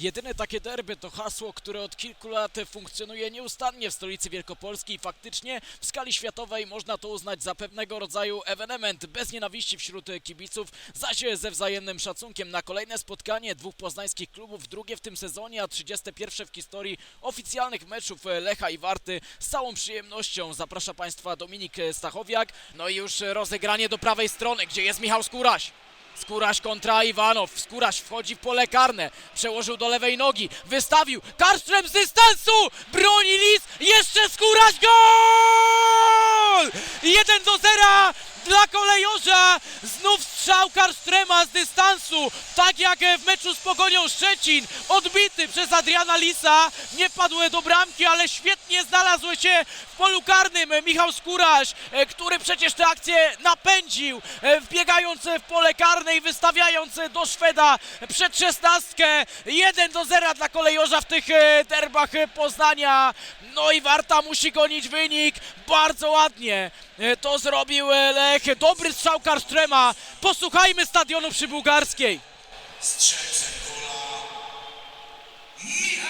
Jedyne takie derby to hasło, które od kilku lat funkcjonuje nieustannie w stolicy Wielkopolski faktycznie w skali światowej można to uznać za pewnego rodzaju ewenement bez nienawiści wśród kibiców, zaś ze wzajemnym szacunkiem na kolejne spotkanie dwóch poznańskich klubów, drugie w tym sezonie, a 31 w historii oficjalnych meczów Lecha i Warty. Z całą przyjemnością zaprasza Państwa Dominik Stachowiak. No i już rozegranie do prawej strony, gdzie jest Michał Skóraś. Skóraś kontra Iwanow. Skóraś wchodzi w pole karne. Przełożył do lewej nogi. Wystawił. Karstrem z dystansu. Broni Lis. Jeszcze Skóraś. Gol! 1 do 0 dla kolejorza. Znów strzał Karstrema z dystansu. Tak jak w meczu z Pogonią Szczecin. Odbity przez Adriana Lisa. Nie padł do bramki, ale świetnie znalazł się w polu karnym Michał Skóraś, e, który przecież tę akcję napędził, e, wbiegając w pole karne i wystawiając do Szweda przed szesnastkę. 1 do 0 dla kolejorza w tych e, derbach e, Poznania. No i Warta musi gonić wynik. Bardzo ładnie e, to zrobił e, Lech. Dobry strzał Karstrema. Posłuchajmy stadionu przy Bułgarskiej. Strzelcem Michał!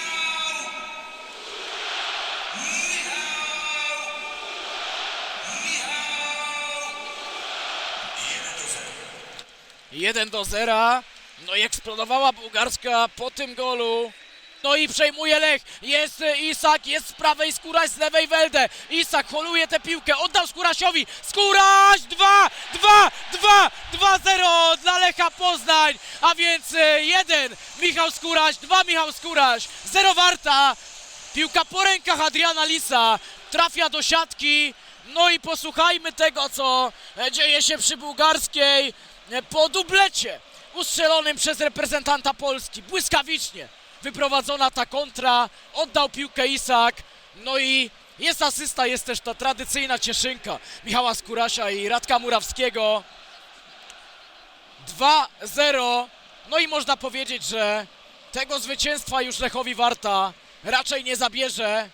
Michał! Michał! 1 do 0. 1 do 0. No i eksplodowała bułgarska po tym golu. No i przejmuje Lech. Jest e, Isak, jest z prawej Skóraś, z lewej Welde. Isak holuje tę piłkę, oddał Skórasiowi. Skóraś 2, 2, 2, 2-0 dla Lecha Poznań. A więc 1 Michał Skóraś, 2 Michał Skóraś, 0 Warta. Piłka po rękach Adriana Lisa trafia do siatki. No i posłuchajmy tego, co e, dzieje się przy bułgarskiej e, po dublecie ustrzelonym przez reprezentanta Polski. Błyskawicznie wyprowadzona ta kontra, oddał piłkę Isak. No i jest asysta, jest też ta tradycyjna cieszynka Michała Skórasia i Radka Murawskiego. 2-0. No i można powiedzieć, że tego zwycięstwa już Lechowi Warta raczej nie zabierze.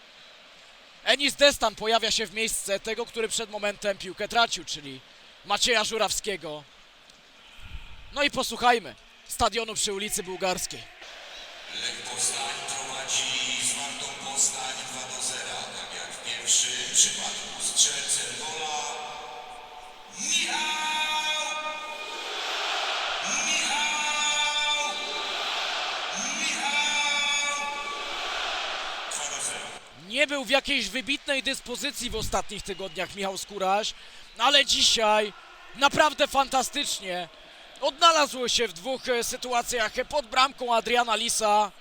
Enis Destan pojawia się w miejsce tego, który przed momentem piłkę tracił, czyli Macieja Żurawskiego. No i posłuchajmy stadionu przy ulicy Bułgarskiej. Lech Poznań prowadzi z Wartą Poznań 2 do 0. Tak jak w pierwszym przypadku strzelcem gola Michał! Michał! Michał! 2 do 0. Nie był w jakiejś wybitnej dyspozycji w ostatnich tygodniach Michał Skóraś, ale dzisiaj naprawdę fantastycznie odnalazł się w dwóch e, sytuacjach pod bramką Adriana Lisa.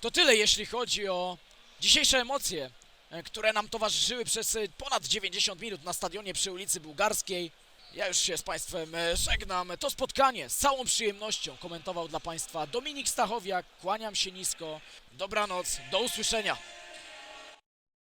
To tyle, jeśli chodzi o dzisiejsze emocje, e, które nam towarzyszyły przez e, ponad 90 minut na stadionie przy ulicy Bułgarskiej. Ja już się z Państwem żegnam. To spotkanie z całą przyjemnością komentował dla Państwa Dominik Stachowiak. Kłaniam się nisko. Dobranoc, do usłyszenia.